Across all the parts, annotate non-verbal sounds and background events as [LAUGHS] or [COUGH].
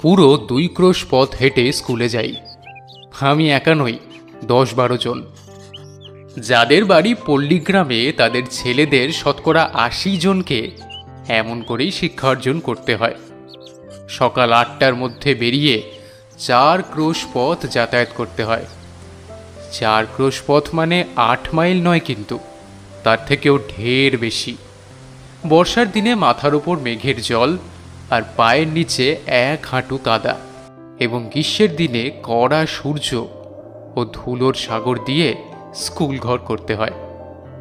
পুরো দুই ক্রোশ পথ হেঁটে স্কুলে যাই। আমি একা নই, দশ বারো জন। যাদের বাড়ি পল্লীগ্রামে তাদের ছেলেদের শতকরা আশি জনকে এমন করেই শিক্ষা অর্জন করতে হয়। সকাল আটটার মধ্যে বেরিয়ে চার ক্রোশ পথ যাতায়াত করতে হয়। চার ক্রোশ পথ মানে আট মাইল নয় কিন্তু, তার থেকেও ঢের বেশি। বর্ষার দিনে মাথার ওপর মেঘের জল আর পায়ের নিচে এক হাঁটু কাদা এবং গ্রীষ্মের দিনে কড়া সূর্য ও ধুলোর সাগর দিয়ে স্কুল ঘর করতে হয়।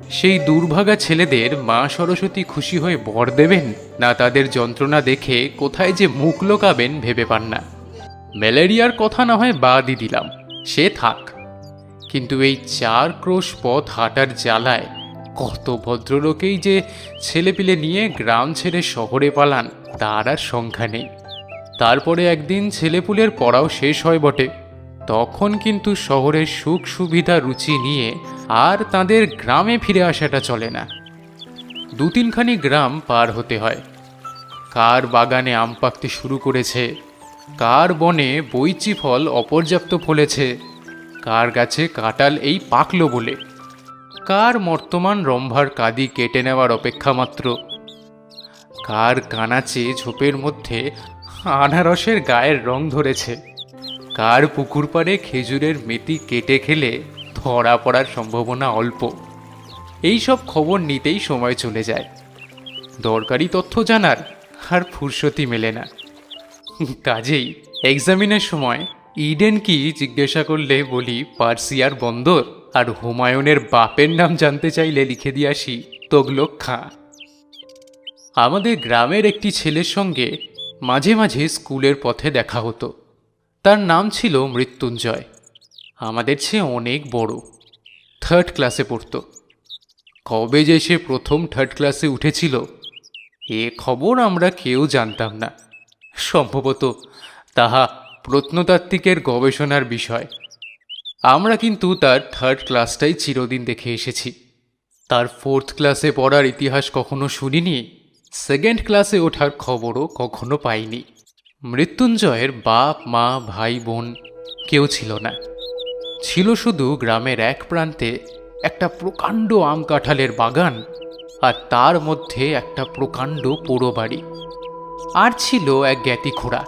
সেই দুর্ভাগা ছেলেদের মা সরস্বতী খুশি হয়ে বর দেবেন না তাদের যন্ত্রণা দেখে কোথায় যে মুখ লোকাবেন ভেবে পান না। ম্যালেরিয়ার কথা না হয় বাদই দিলাম, সে থাক। কিন্তু এই চার ক্রোশ পথ হাঁটার জ্বালায় কত ভদ্রলোকেই যে ছেলেপিলে নিয়ে গ্রাম ছেড়ে শহরে পালান। তার আর সংখ্যা নেই। তারপরে একদিন ছেলেপুলের পড়াও শেষ হয় বটে। তখন কিন্তু শহরের সুখ সুবিধা রুচি নিয়ে আর তাদের গ্রামে ফিরে আসাটা চলে না। দু তিনখানি গ্রাম পার হতে হয়। কার বাগানে আম পাকতে শুরু করেছে, কার বনে বইচি ফল অপর্যাপ্ত ফলেছে, কার গাছে কাঁটাল এই পাকলো বলে, কার বর্তমান রম্ভার কাদি কেটে নেওয়ার অপেক্ষা মাত্র। কার কানাচে ঝোপের মধ্যে আনারসের গায়ের রং ধরেছে। কার পুকুর পাড়ে খেজুরের মেতি কেটে খেলে ধরা পড়ার সম্ভাবনা অল্প। এই সব খবর নিতেই সময় চলে যায়। দরকারি তথ্য জানার আর ফুরসতি মেলে না। কাজেই এক্সামিনের সময় ইডেন কি জিজ্ঞাসা করলে বলি পার্সিয়ার বন্দর আর হুমায়ুনের বাপের নাম জানতে চাইলে লিখে দিয়ে আসি তগলোক খাঁ আমাদের গ্রামের একটি ছেলের সঙ্গে মাঝে মাঝে স্কুলের পথে দেখা হতো। তার নাম ছিল মৃত্যুঞ্জয়। আমাদের চেয়ে অনেক বড়। থার্ড ক্লাসে পড়তো। কবে যে সে প্রথম থার্ড ক্লাসে উঠেছিল, এ খবর আমরা কেউ জানতাম না। সম্ভবত তাহা প্রত্নতাত্ত্বিকের গবেষণার বিষয়। আমরা কিন্তু তার থার্ড ক্লাসটাই চিরদিন দেখে এসেছি। তার ফোর্থ ক্লাসে পড়ার ইতিহাস কখনো শুনিনি? সেকেন্ড ক্লাসে ওঠার খবরও কখনো পাইনি। মৃত্যুঞ্জয়ের বাপ, মা, ভাই, বোন কেউ ছিল না। ছিল শুধু গ্রামের এক প্রান্তে একটা প্রকাণ্ড আম কাঁঠালের বাগান আর তার মধ্যে একটা প্রকাণ্ড পোড়ো বাড়ি। আর ছিল এক জ্ঞাতি খোড়া।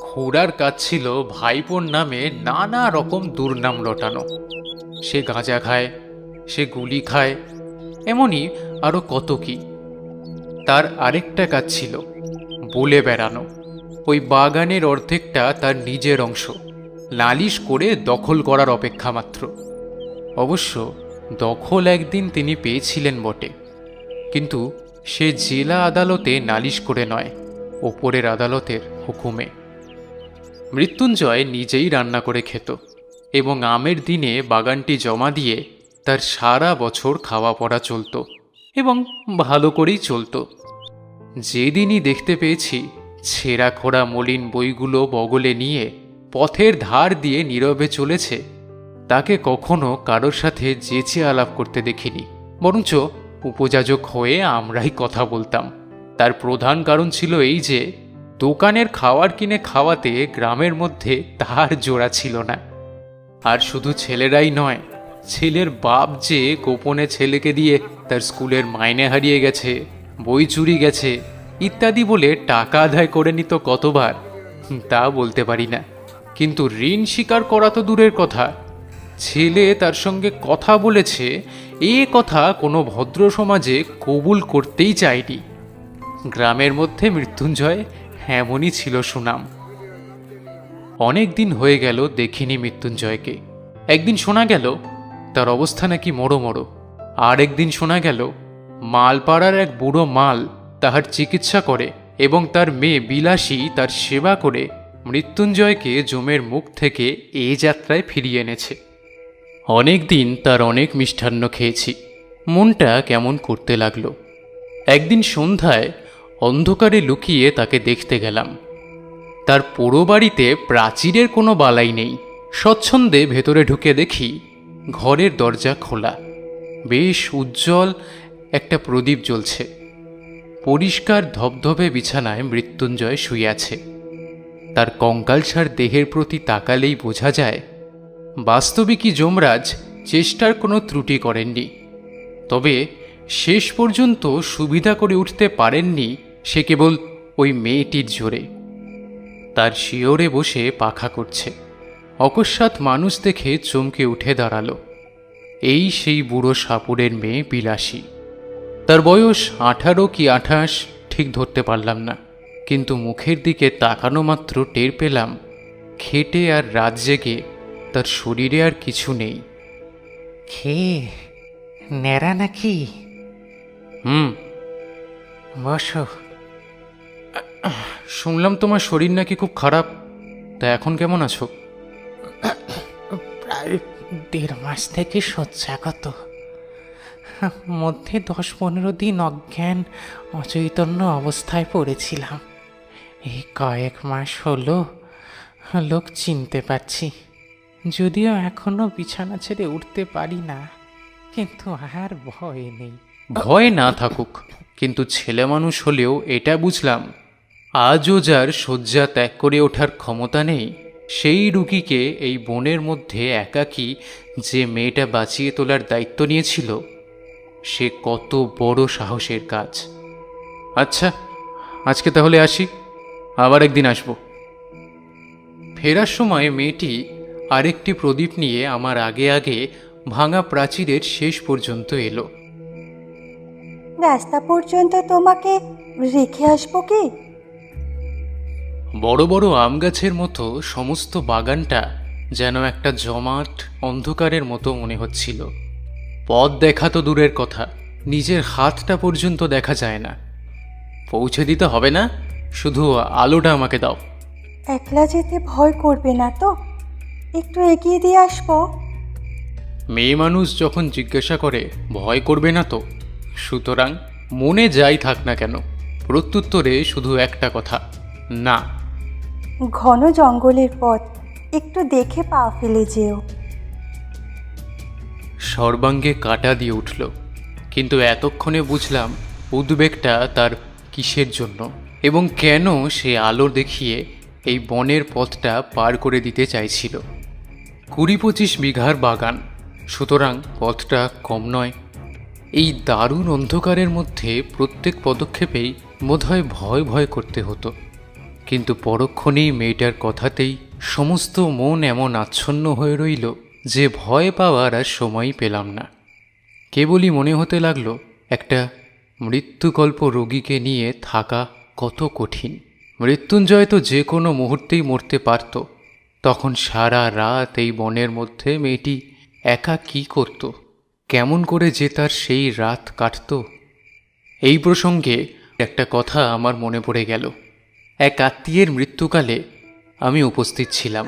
খোড়ার কাজ ছিল ভাইপোর নামে নানা রকম দুর্নাম রটানো। সে গাঁজা খায়, সে গুলি খায়, এমনই আরও কত কি। তার আরেকটা কাজ ছিল, বলে বেড়ানো। ওই বাগানের অর্ধেকটা তার নিজের অংশ, নালিশ করে দখল করার অপেক্ষা মাত্র। অবশ্য দখল একদিন তিনি পেয়েছিলেন বটে, কিন্তু সে জেলা আদালতে নালিশ করে নয়, ওপরের আদালতের হুকুমে। মৃত্যুঞ্জয় নিজেই রান্না করে খেত এবং আমের দিনে বাগানটি জমা দিয়ে তার সারা বছর খাওয়া পড়া চলত। এবং ভালো করেই চলত। যেদিনই দেখতে পেয়েছি, ছেঁড়া খোড়া মলিন বইগুলো বগলে নিয়ে পথের ধার দিয়ে নীরবে চলেছে, তাকে কখনো কারোর সাথে যেচে আলাপ করতে দেখিনি। বরঞ্চ উপযাজক হয়ে আমরাই কথা বলতাম। তার প্রধান কারণ ছিল এই যে, দোকানের খাবার কিনে খাওয়াতে গ্রামের মধ্যে তার জোড়া ছিল না। আর শুধু ছেলেরাই নয় ছেলের বাপ যে গোপনে ছেলেকে দিয়ে তার স্কুলের মাইনে হারিয়ে গেছে, বই চুরি গেছে, ইত্যাদি বলে টাকা আদায় করে নিত কতবার তা বলতে পারি না। কিন্তু ঋণ স্বীকার করা তো দূরের কথা। ছেলে তার সঙ্গে কথা বলেছে, এ কথা কোনো ভদ্র সমাজে কবুল করতেই চায়নি। গ্রামের মধ্যে মৃত্যুঞ্জয় এমনই ছিল সুনাম। অনেক দিন হয়ে গেল দেখিনি মৃত্যুঞ্জয়কে। একদিন শোনা গেল তার অবস্থা নাকি মরো মরো আর একদিন শোনা গেল, মালপাড়ার এক বুড়ো মাল তাহার চিকিৎসা করে এবং তার মেয়ে বিলাসী তার সেবা করে মৃত্যুঞ্জয়কে জমের মুখ থেকে এ যাত্রায় ফিরিয়ে এনেছে। অনেক দিন তার অনেক মিষ্টান্ন খেয়েছি। মনটা কেমন করতে লাগল। একদিন সন্ধ্যায় অন্ধকারে লুকিয়ে তাকে দেখতে গেলাম। তার পোড়ো বাড়িতে প্রাচীরের কোনো বালাই নেই। স্বচ্ছন্দে ভেতরে ঢুকে দেখি ঘরের দরজা খোলা। বেশ উজ্জ্বল একটা প্রদীপ জ্বলছে। পরিষ্কার ধবধবে বিছানায় মৃত্যুঞ্জয় শুয়ে আছে। তার কঙ্কালসার দেহের প্রতি তাকালেই বোঝা যায়, বাস্তবিকই যমরাজ চেষ্টার কোনো ত্রুটি করেননি। তবে শেষ পর্যন্ত সুবিধা করে উঠতে পারেননি সে কেবল ওই মেয়েটির জোরে। তার শিওরে বসে পাখা করছে। অকস্মাৎ মানুষ দেখে চমকে উঠে দাঁড়াল। এই সেই বুড়ো সাপুরের মেয়ে বিলাসী। তার বয়স আঠারো কি আঠাশ ঠিক ধরতে পারলাম না। কিন্তু মুখের দিকে তাকানো মাত্র টের পেলাম খেটে আর রাত জেগে তার শরীরে আর কিছু নেই। খেয়ে ন্যাড়া নাকি? হুম। বসো। শুনলাম তোমার শরীর নাকি খুব খারাপ। তা এখন কেমন আছো? প্রায় দেড় মাস থেকে শয্যাগত মধ্যে দশ পনেরো দিন অজ্ঞান, অচৈতন্য অবস্থায় পড়েছিলাম। এই কয়েক মাস হলো, লোক চিনতে পারছি। যদিও এখনও বিছানা ছেড়ে উঠতে পারি না, কিন্তু আর ভয় নেই। ভয় না থাকুক, কিন্তু ছেলে মানুষ হলেও এটা বুঝলাম, আজও যার শয্যা ত্যাগ করে ওঠার ক্ষমতা নেই। সেই রুগীকে এই বনের মধ্যে একাকী যে মেয়েটা বাঁচিয়ে তোলার দায়িত্ব নিয়েছিল, সে কত বড় সাহসের কাজ। আচ্ছা আজকে তাহলে আসি, আবার একদিন আসব। ফেরার সময় মেয়েটি আরেকটি প্রদীপ নিয়ে আমার আগে আগে ভাঙা প্রাচীরের শেষ পর্যন্ত এলো। রাস্তা পর্যন্ত তোমাকে রেখে আসব কি? বড় বড় আম গাছের মতো সমস্ত বাগানটা যেন একটা জমাট অন্ধকারের মতো মনে হচ্ছিল। পথ দেখা তো দূরের কথা নিজের হাতটা পর্যন্ত দেখা যায় না। পৌঁছে দিতে হবে না? শুধু আলোটা আমাকে দাও। একলা যেতে ভয় করবে না তো? একটু এগিয়ে দিয়ে আসব? মেয়ে মানুষ যখন জিজ্ঞাসা করে ভয় করবে না তো? সুতরাং মনে যাই থাক না কেন প্রত্যুত্তরে শুধু একটা কথা না। ঘন জঙ্গলের পথ একটু দেখে পা ফেলে যেও। সর্বাঙ্গে কাটা দিয়ে উঠল, কিন্তু এতক্ষণে বুঝলাম উদ্বেগটা তার কিসের জন্য এবং কেন সে আলো দেখিয়ে এই বনের পথটা পার করে দিতে চাইছিল। কুড়ি পঁচিশ বিঘার বাগান, সুতরাং পথটা কম নয়। এই দারুণ অন্ধকারের মধ্যে প্রত্যেক পদক্ষেপেই বোধহয় ভয় ভয় করতে হতো। কিন্তু পরক্ষণেই মেয়েটার কথাতেই সমস্ত মন এমন আচ্ছন্ন হয়ে রইল যে ভয় পাওয়ার আর সময়ই পেলাম না। কেবলই মনে হতে লাগল, একটা মৃত্যুকল্প রোগীকে নিয়ে থাকা কত কঠিন। মৃত্যুঞ্জয় তো যে কোনো মুহূর্তেই মরতে পারত। তখন সারা রাত এই বনের মধ্যে মেয়েটি একা কি করত? কেমন করে যে তার সেই রাত কাটত? এই প্রসঙ্গে একটা কথা আমার মনে পড়ে গেল। এক আত্মীয়ের মৃত্যুকালে আমি উপস্থিত ছিলাম।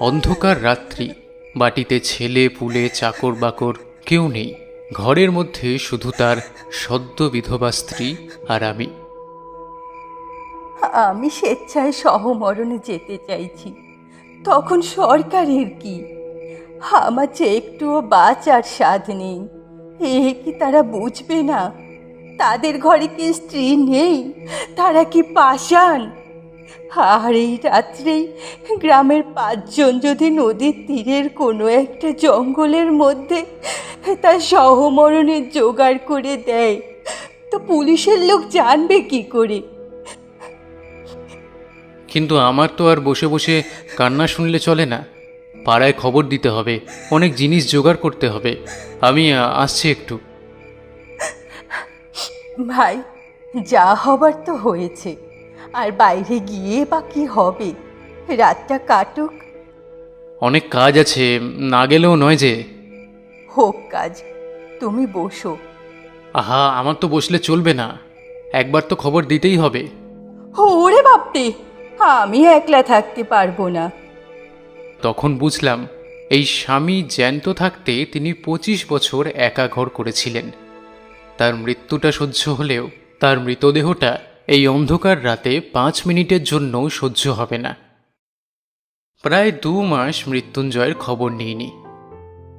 অন্ধকার রাত্রি, বাটিতে ছেলে, পুলে, চাকর বাকর কেউ নেই। ঘরের মধ্যে শুধু তার সদ্য বিধবা স্ত্রী আর আমি। আমি স্বেচ্ছায় সহমরণে যেতে চাইছি। তখন সরকারের কি? আমার যে একটুও বাঁচার স্বাদ নেই। এ কি তারা বুঝবে না? তাদের ঘরে কি স্ত্রী নেই? তারা কি পাষাণ? আর এই রাত্রেই গ্রামের পাঁচজন যদি নদীর তীরের কোনো একটা জঙ্গলের মধ্যে তার সহমরণের জোগাড় করে দেয়, তো পুলিশের লোক জানবে কি করে? কিন্তু আমার তো আর বসে বসে কান্না শুনলে চলে না। পাড়ায় খবর দিতে হবে, অনেক জিনিস জোগাড় করতে হবে। আমি আসছি একটু। ভাই যা হবার তো হয়েছে। আর বাইরে গিয়ে বা কি হবে? রাতটা কাটুক। অনেক কাজ আছে না গেলেও নয় যে। হোক কাজ তুমি বসো। আহা আমার তো বসলে চলবে না। একবার তো খবর দিতেই হবে। ওরে বাপরে আমি একলা থাকতে পারব না। তখন বুঝলাম এই স্বামী জ্যান্ত থাকতে তিনি পঁচিশ বছর একা ঘর করেছিলেন। তার মৃত্যুটা সহ্য হলেও তার মৃতদেহটা এই অন্ধকার রাতে পাঁচ মিনিটের জন্যও সহ্য হবে না। প্রায় দু মাস মৃত্যুঞ্জয়ের খবর নিইনি।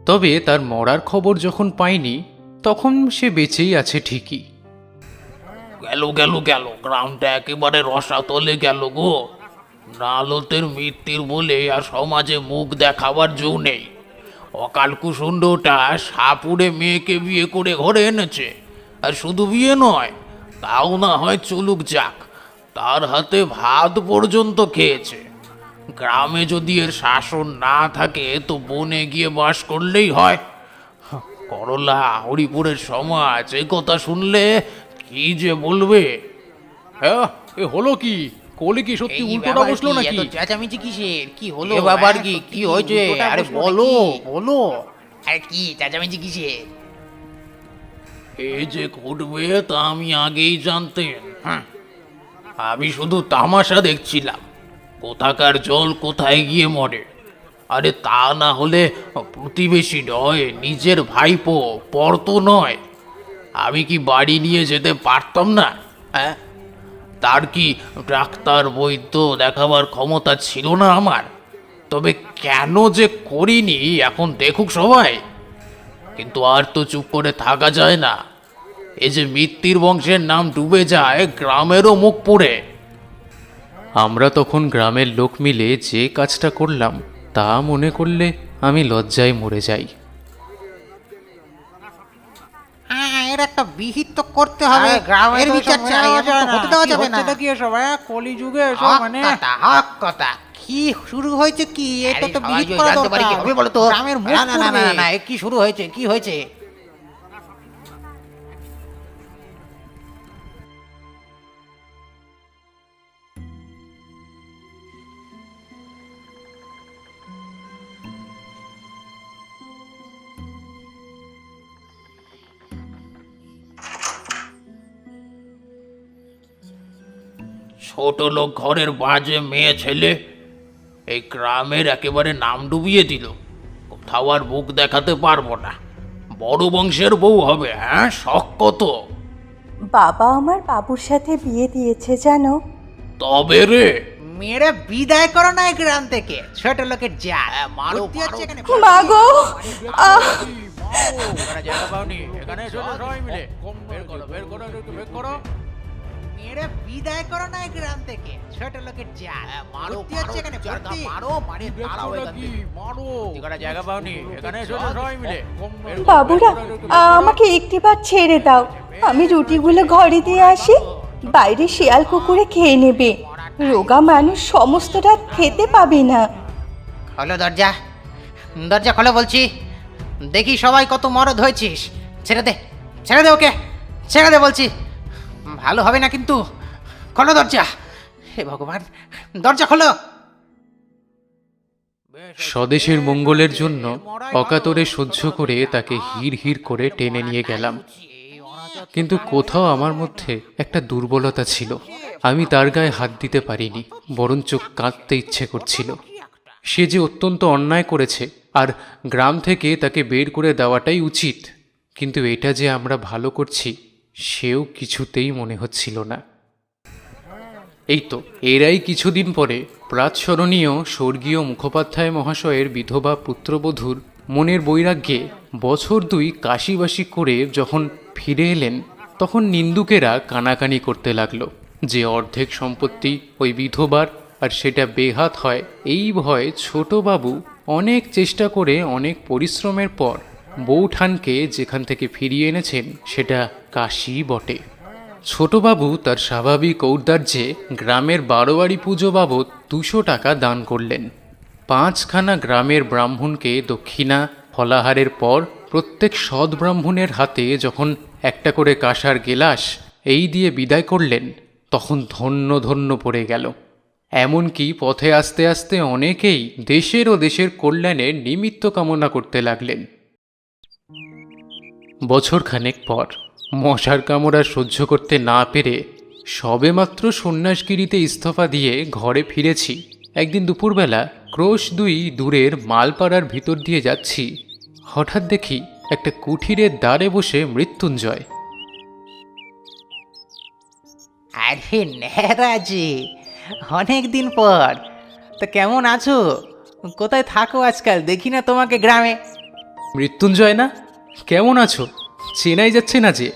তবে তার মরার খবর যখন পাইনি, তখন সে বেঁচেই আছে ঠিকই। গেল গেল গেল, গ্রামটা একেবারে রসাতলে গেল গো। নালতের মৃত্যুর বলে আর সমাজে মুখ দেখাবার জো নেই। অকাল কুসুণ্ডটা সাপুড়ে মেয়েকে বিয়ে করে ঘরে এনেছে। আর শুধু বিয়ে নয় তাও না হয় চলুক যাক তার হাতে ভাত পর্যন্ত খেয়েছে। গ্রামে যদি এর শাসন না থাকে তো বনে গিয়ে বাস করলেই হয়। করলা হরিপুরের সমাজ এই কথা শুনলে কি যে বলবে? হ্যাঁ এ হলো কি? কোলে কি সত্যি উল্টোটা বসল নাকি? চেঁচামেচি কিসের? কি হলো? এ বাবার কি? হ্যাঁ, কি হয়েছে? আরে বলো বলো। আরে কি চেঁচামেচি কিসের? এই যে ঘটবে তা আমি আগেই জানতেন হ্যাঁ আমি শুধু তামাশা দেখছিলাম। কোথাকার জল কোথায় গিয়ে মরে? আরে তা না হলে প্রতিবেশী নয়, নিজের ভাইপো, পর তো নয়। আমি কি বাড়ি নিয়ে যেতে পারতাম না? হ্যাঁ তার কি ডাক্তার বৈদ্য দেখাবার ক্ষমতা ছিল না আমার? তবে কেন যে করিনি, এখন দেখুক সবাই। কিন্তু আর তো চুপ করে থাকা যায় না। এই যে মিত্তির বংশের নাম ডুবে যায় গ্রামেরও মুখ পুড়ে। আমরা তখন গ্রামের লোক মিলে যে কাজটা করলাম তা মনে করলে আমি লজ্জায় মরে যাই। হ্যাঁ এর একটা বিহিত তো করতে হবে। গ্রামে এর তো বিচার চাই। হতে দেওয়া যাবে না। কি এসব, হ্যাঁ? কলিযুগে এসব মানে কথা হক কথা। কি শুরু হয়েছে কি? এটা তো বিহিত করা দরকার। হবে বলো তো? গ্রামের মুখ না, না, না, না, কি শুরু হয়েছে? কি হয়েছে? ছোট লোক ঘরের বাজে মেয়ে ছেলে এই গ্রামের একেবারে নাম ডুবিয়ে দিল। কোথাও আর মুখ দেখাতে পারব না। বড় বংশের বউ হবে হ্যাঁ? শখ কত? বাবা আমার বাবুর সাথে বিয়ে দিয়েছে জানো? তবে রে। মেরে বিদায় করো না এই গ্রাম থেকে। ছোট লোকের যা মারো হচ্ছে এখানে। মা গো! আহ! মেরে বিদায় করো না এই গ্রাম থেকে। ছোট লোকের যা মারো হচ্ছে এখানে ভর্তি। মারো মারি দাঁড়াও এখান থেকে। জায়গা পাওনি। এখানে এসো সবাই মিলে। বাবুরা আমাকে একটিবার ছেড়ে দাও। আমি রুটিগুলো ঘরে দিয়ে আসি। বাইরে শিয়াল কুকুরে খেয়ে নেবে। রোগা মানুষ সমস্ত রাত খেতে পাবে না। খোলো দরজা। দরজা খোলো বলছি। দেখি সবাই কত মরদ হয়েছিস। ছেড়ে দে। ছেড়ে দে ওকে। ছেড়ে দে বলছি। ভালো হবে না কিন্তু। খোলো দরজা। হে ভগবান, দরজা খোলো। স্বদেশের মঙ্গলের জন্য অকাতরে সহ্য করে তাকে হির হির করে টেনে নিয়ে গেলাম। কিন্তু কোথাও আমার মধ্যে একটা দুর্বলতা ছিল। আমি তার গায়ে হাত দিতে পারিনি, বরঞ্চ কাঁদতে ইচ্ছে করছিল। সে যে অত্যন্ত অন্যায় করেছে, আর গ্রাম থেকে তাকে বের করে দেওয়াটাই উচিত। কিন্তু এটা যে আমরা ভালো করছি সেও কিছুতেই মনে হচ্ছিল না। এই তো এরাই কিছুদিন পরে প্রাতস্মরণীয় স্বর্গীয় মুখোপাধ্যায় মহাশয়ের বিধবা পুত্রবধূর মনের বৈরাগ্যে বছর দুই কাশিবাসি করে যখন ফিরে এলেন, তখন নিন্দুকেরা কানাকানি করতে লাগল যে অর্ধেক সম্পত্তি ওই বিধবার আর সেটা বেহাত হয়, এই ভয়ে ছোটবাবু অনেক চেষ্টা করে অনেক পরিশ্রমের পর বৌঠানকে যেখান থেকে ফিরিয়ে এনেছেন, সেটা কাশি বটে। ছোটবাবু তার স্বাভাবিক ঔদার্যে গ্রামের বারোয়ারি পুজো বাবদ দুশো টাকা দান করলেন। পাঁচখানা গ্রামের ব্রাহ্মণকে দক্ষিণা, ফলাহারের পর প্রত্যেক সৎ ব্রাহ্মণের হাতে যখন একটা করে কাঁসার গেলাস এই দিয়ে বিদায় করলেন, তখন ধন্য ধন্য পড়ে গেল। এমনকি পথে আস্তে আস্তে অনেকেই দেশের ও দেশের কল্যাণের নিমিত্ত কামনা করতে লাগলেন। বছরখানেক পর মশার কামড়া সহ্য করতে না পেরে সবেমাত্র সন্ন্যাসগিরিতে ইস্তফা দিয়ে ঘরে ফিরেছি। একদিন দুপুরবেলা ক্রোশ দুই দূরের মালপাড়ার ভিতর দিয়ে যাচ্ছি। হঠাৎ দেখি একটা কুঠিরের দ্বারে বসে মৃত্যুঞ্জয়। আরে নেহরাজি অনেক দিন পর। তা কেমন আছো? কোথায় থাকো আজকাল? দেখি না তোমাকে গ্রামে। মৃত্যুঞ্জয় না? কেমন আছো? চেনাই যাচ্ছে না যে।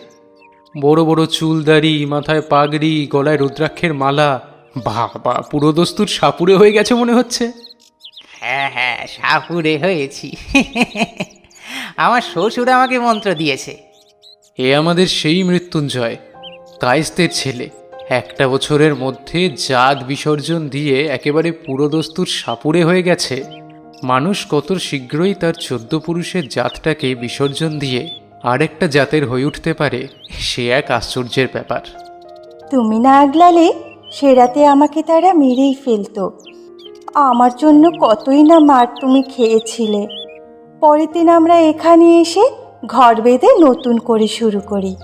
বড় বড় চুলদারি মাথায় পাগড়ি গলায় রুদ্রাক্ষের মালা বাবা পুরো দস্তুর সাপুরে হয়ে গেছে মনে হচ্ছে। হ্যাঁ হ্যাঁ সাপুরে হয়েছি। আমার শ্বশুর আমাকে মন্ত্র দিয়েছে। এ আমাদের সেই মৃত্যুঞ্জয় কায়েস্তের ছেলে। একটা বছরের মধ্যে জাত বিসর্জন দিয়ে একেবারে পুরোদস্তুর সাপুরে হয়ে গেছে। মানুষ কত শীঘ্রই তার চোদ্দ পুরুষের জাতটাকে বিসর্জন দিয়ে আরেকটা জাতের হয়ে উঠতে পারে সে এক আশ্চর্যের ব্যাপার। তুমি না আগলালে সে রাতে আমাকে তারা মেরেই ফেলতো। আমার জন্য কতই না মার তুমি খেয়েছিলে। পরের দিন আমরা এখানে এসে ঘর বেঁধে নতুন করে শুরু করি।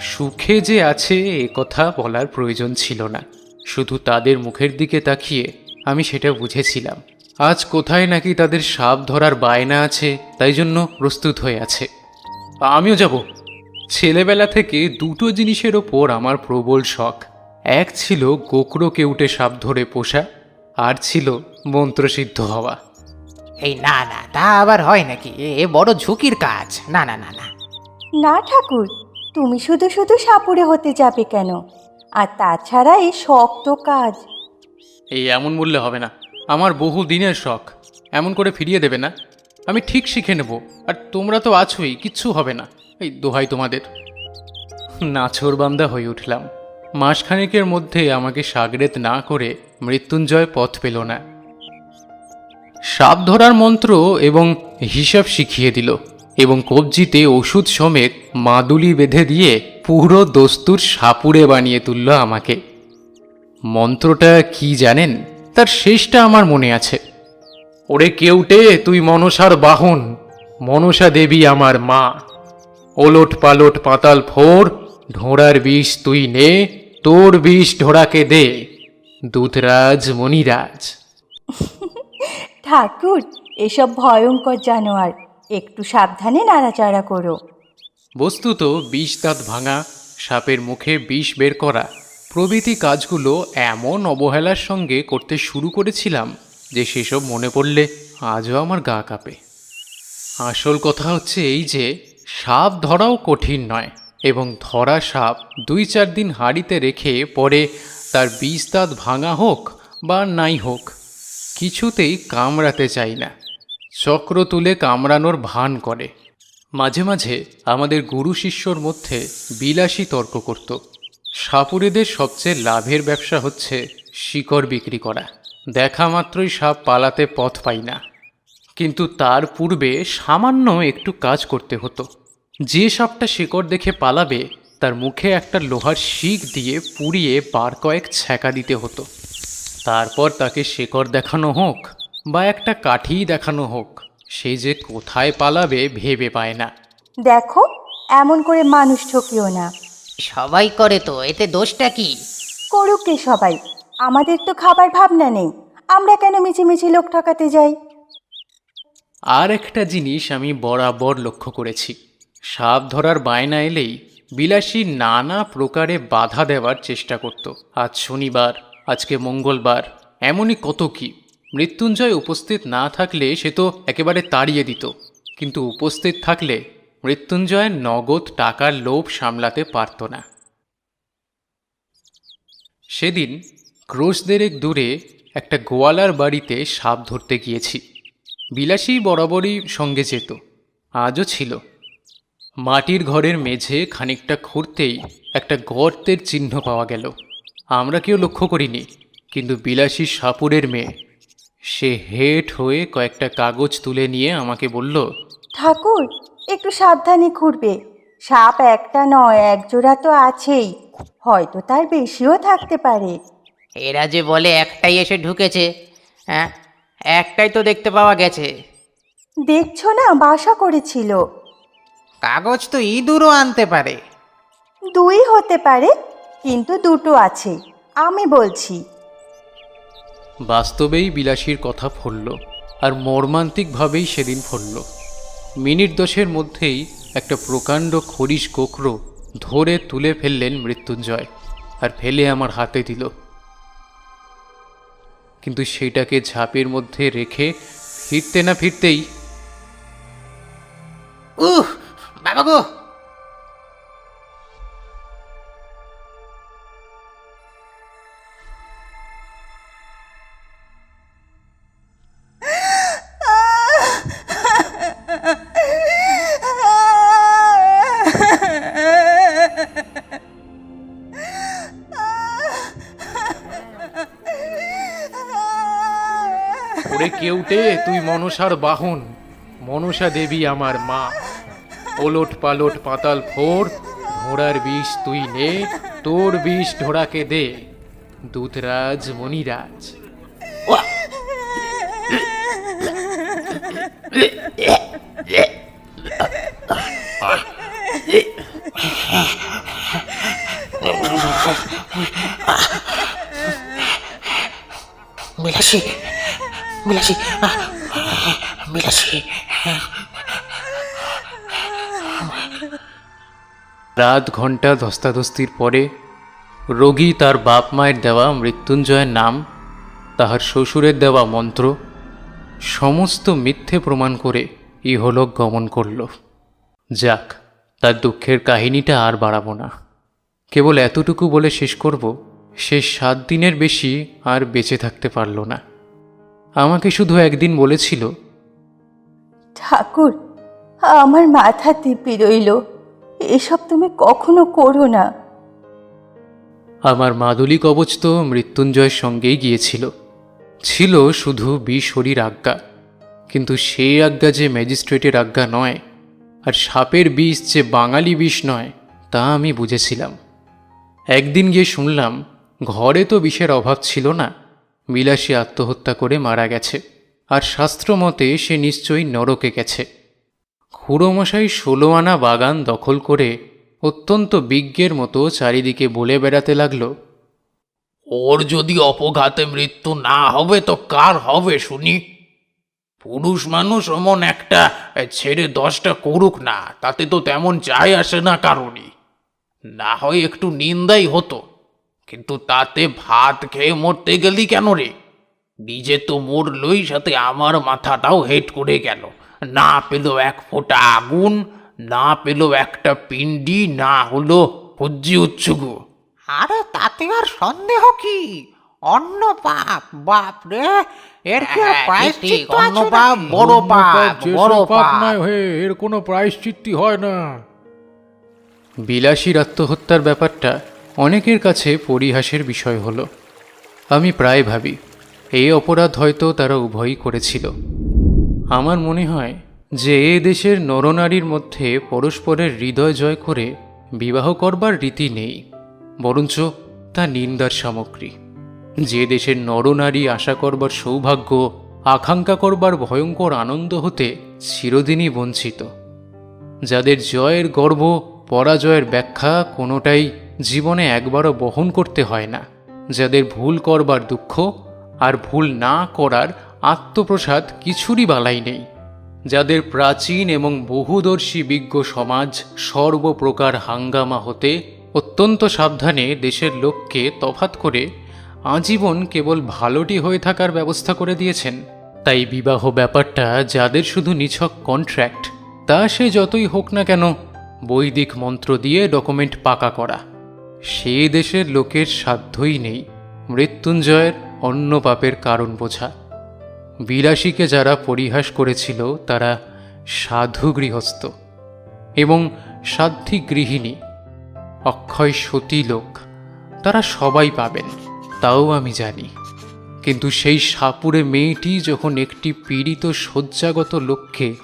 সুখে যে আছে এ কথা বলার প্রয়োজন ছিল না। শুধু তাদের মুখের দিকে তাকিয়ে আমি সেটা বুঝেছিলাম। আজ কোথায় নাকি তাদের সাপ ধরার বায়না আছে তাই জন্য প্রস্তুত হয়ে আছে। আমিও যাব। ছেলেবেলা থেকে দুটো জিনিসের ওপর আমার প্রবল শখ। এক ছিল গোকরোকে উঠে সাপ ধরে পোষা আর ছিল মন্ত্রসিদ্ধ হওয়া। এই না না তা আবার হয় নাকি? এ এ বড় ঝুঁকির কাজ। না না না না। না ঠাকুর তুমি শুধু শুধু সাপুরে হতে যাবে কেন? আর তাছাড়া এই শক্ত কাজ। এই এমন বললে হবে না। আমার বহু দিনের শখ। এমন করে ফিরিয়ে দেবে না। আমি ঠিক শিখে নেব। আর তোমরা তো আছোই, কিচ্ছু হবে না। এই দোহাই তোমাদের। নাছর বান্দা হয়ে উঠলাম। মাসখানেকের মধ্যে আমাকে সাগরেত না করে মৃত্যুঞ্জয় পথ পেল না। সাপ ধরার মন্ত্র এবং হিসাব শিখিয়ে দিল এবং কবজিতে ওষুধ সমেত মাদুলি বেঁধে দিয়ে পুরো দস্তুর সাপুরে বানিয়ে তুলল আমাকে। মন্ত্রটা কি জানেন? তার শেষটা আমার মনে আছে। ওরে কেউটে তুই মনসার বাহন মনসা দেবী আমার মা। ওলট পালট পাতাল ফোর ঢোড়ার বিষ তুই নে তোর বিষ ঢোড়াকে দে দুধরাজ মণিরাজ। [LAUGHS] ঠাকুর এসব ভয়ঙ্কর জানোয়ার একটু সাবধানে নাড়াচাড়া করো। বস্তুত বিষ দাঁত ভাঙা সাপের মুখে বিষ বের করা প্রভৃতি কাজগুলো এমন অবহেলার সঙ্গে করতে শুরু করেছিলাম যে সেসব মনে পড়লে আজও আমার গা কাঁপে। আসল কথা হচ্ছে এই যে, সাপ ধরাও কঠিন নয় এবং ধরা সাপ দুই চার দিন হাঁড়িতে রেখে পরে তার বিষ দাঁত ভাঙা হোক বা নাই হোক, কিছুতেই কামড়াতে চাই না। চক্র তুলে কামড়ানোর ভান করে। মাঝে মাঝে আমাদের গুরু শিষ্যর মধ্যে বিলাসী তর্ক করত। সাপুরেদের সবচেয়ে লাভের ব্যবসা হচ্ছে শিকড় বিক্রি করা। দেখা মাত্রই সাপ পালাতে পথ পাই না। কিন্তু তার পূর্বে সামান্য একটু কাজ করতে হতো। যে সাপটা শিকড় দেখে পালাবে, তার মুখে একটা লোহার শিক দিয়ে পুড়িয়ে বার কয়েক ছ্যাঁকা দিতে হতো। তারপর তাকে শেকড় দেখানো হোক বা একটা কাঠিই দেখানো হোক, সে যে কোথায় পালাবে ভেবে পায় না। দেখো, এমন করে মানুষ ঠকিও না। সবাই করে তো এতে দোষটা কি? করুক কে সবাই আমাদের তো খাবার ভাবনা নেই আমরা কেন মিছিমিছি লোক ঠকাতে যাই? আর একটা জিনিস আমি বরাবর লক্ষ্য করেছি সাপ ধরার বায়না এলেই বিলাসী নানা প্রকারে বাধা দেওয়ার চেষ্টা করত। আজ শনিবার আজকে মঙ্গলবার এমনই কত কি মৃত্যুঞ্জয় উপস্থিত না থাকলে সে তো একেবারে তাড়িয়ে দিত কিন্তু উপস্থিত থাকলে মৃত্যুঞ্জয়ের নগদ টাকার লোভ সামলাতে পারত না। সেদিন ক্রোশ দেরেক দূরে একটা গোয়ালার বাড়িতে সাপ ধরতে গিয়েছি। বিলাসী বরাবরই সঙ্গে যেত, আজও ছিল। মাটির ঘরের মেঝে খানিকটা খুঁড়তেই একটা গর্তের চিহ্ন পাওয়া গেল। আমরা কেউ লক্ষ্য করিনি, কিন্তু বিলাসী সাপুরের মেয়ে, সে হেট হয়ে কয়েকটা কাগজ তুলে নিয়ে আমাকে বলল, ঠাকুর একটু সাবধানে ঘুরবে। সাপ একটা নয় এক জোড়া তো আছেই। হয়তো তার বেশিও থাকতে পারে। এরা যে বলে একটাই এসে ঢুকেছে হ্যাঁ? একটাই তো দেখতে পাওয়া গেছে। দেখছ না বাসা করেছিল। কাগজ তো ইঁদুরও আনতে পারে। দুই হতে পারে কিন্তু দুটো আছে আমি বলছি। বাস্তবেই বিলাসীর কথা ফলল আর মর্মান্তিকভাবেই সেদিন ফলল। মিনিট দশের মধ্যেই একটা প্রকাণ্ড খরিস কোকরো ধরে তুলে ফেললেন মৃত্যুঞ্জয় আর ফেলে আমার হাতে দিল। কিন্তু সেটাকে ঝাঁপের মধ্যে রেখে ফিরতে না ফিরতেই উহ, বাবা গো! কেউটে তুই মনসার বাহন। মনসা দেবী আমার মা। ওলট পালট পাতাল ফোর, ঘোড়ার বিষ তুই নে, তোর বিষ ঢোড়াকে দে দুধরাজ মণিরাজ। বিলাসী বিলাসী বিলাসী রাত ঘণ্টা ধস্তাধস্তির পরে রোগী তার বাপ মায়ের দেওয়া মৃত্যুঞ্জয়ের নাম, তাহার শ্বশুরের দেওয়া মন্ত্র, সমস্ত মিথ্যে প্রমাণ করে ইহলোক গমন করল। যাক, তার দুঃখের কাহিনীটা আর বাড়াবো না। কেবল এতটুকু বলে শেষ করব, সে সাত দিনের বেশি আর বেঁচে থাকতে পারল না। আমাকে শুধু একদিন বলেছিল ঠাকুর আমার মাথা টিপি রইল। এসব তুমি কখনো করো না। আমার মাদুলি কবচ তো মৃত্যুঞ্জয়ের সঙ্গেই গিয়েছিল। ছিল শুধু বিশরীর আজ্ঞা কিন্তু সেই আজ্ঞা যে ম্যাজিস্ট্রেটের আজ্ঞা নয় আর সাপের বিষ যে বাঙালি বিষ নয় তা আমি বুঝেছিলাম। একদিন গিয়ে শুনলাম ঘরে তো বিষের অভাব ছিল না। বিলাসী আত্মহত্যা করে মারা গেছে। আর শাস্ত্রমতে সে নিশ্চয়ই নরকে গেছে। খুড়োমশাই ষোলো আনা বাগান দখল করে অত্যন্ত বিজ্ঞের মতো চারিদিকে বলে বেড়াতে লাগল, ওর যদি অপঘাতে মৃত্যু না হবে তো কার হবে শুনি? পুরুষ মানুষ অমন একটা ছেড়ে দশটা করুক না, তাতে তো তেমন যায় আসে না কারণই। না হয় একটু নিন্দাই হতো। কিন্তু তাতে ভাত খেয়ে মরতে গেলি কেন রে? নিজে তো মরলই সাথে আমার মাথাটাও হেট করে গেল। না পেল এক ফোঁটা আগুন না পেল একটা পিণ্ডি না হলো হজ্জি উচ্ছুগু আরে তাতে আর সন্দেহ কি? অন্য পাপ বাপ রে এর কি আর হ্যাঁ, প্রায়শ্চিত্ত অন্য পাপ বড় পাপ বড় পাপ হয়ে এর কোনো প্রায়শ্চিত্তি হয় না। বিলাসীর আত্মহত্যার ব্যাপারটা অনেকের কাছে পরিহাসের বিষয় হলো, আমি প্রায় ভাবি এই অপরাধ হয়তো তারা উভয়ই করেছিল। আমার মনে হয় যে এ দেশের নরনারীর মধ্যে পরস্পরের হৃদয় জয় করে বিবাহ করবার রীতি নেই, বরঞ্চ তা নিন্দার সামগ্রী। যে দেশের নরনারী আশা করবার সৌভাগ্য, আকাঙ্ক্ষা করবার ভয়ঙ্কর আনন্দ হতে চিরদিনই বঞ্চিত। যাদের জয়ের গর্ব, পরাজয়ের ব্যাখ্যা কোনোটাই জীবনে একবারও বহন করতে হয় না, যাদের ভুল করবার দুঃখ আর ভুল না করার আত্মপ্রসাদ কিছুরই বালাই নেই। যাদের প্রাচীন এবং বহুদর্শী বিজ্ঞ সমাজ সর্বপ্রকার হাঙ্গামা হতে অত্যন্ত সাবধানে দেশের লোককে তফাত করে আজীবন কেবল ভালোটি হয়ে থাকার ব্যবস্থা করে দিয়েছেন। তাই বিবাহ ব্যাপারটা যাদের শুধু নিছক কন্ট্র্যাক্ট তা সে যতই হোক না কেন বৈদিক মন্ত্র দিয়ে ডকুমেন্ট পাকা করা। সে দেশের লোকের সাধ্যই নেই মৃত্যুঞ্জয়ের অন্য পাপের কারণ বোঝা। বিলাসীকে যারা পরিহাস করেছিল, তারা সাধু গৃহস্থ এবং সাধ্বী গৃহিণী, অক্ষয় সতী লোক, তারা সবাই পাবেন, তাও আমি জানি। কিন্তু সেই সাপুরে মেয়েটি যখন একটি পীড়িত শয্যাগত লক্ষ্যে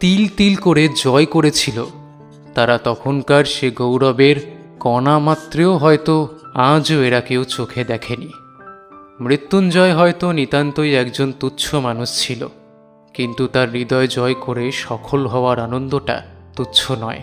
তিল তিল করে জয় করেছিল, তারা তখনকার সে গৌরবের কণা মাত্রেও হয়তো আজও এরা কেউ চোখে দেখেনি। মৃত্যুঞ্জয় হয়তো নিতান্তই একজন তুচ্ছ মানুষ ছিল, কিন্তু তার হৃদয় জয় করে সফল হওয়ার আনন্দটা তুচ্ছ নয়।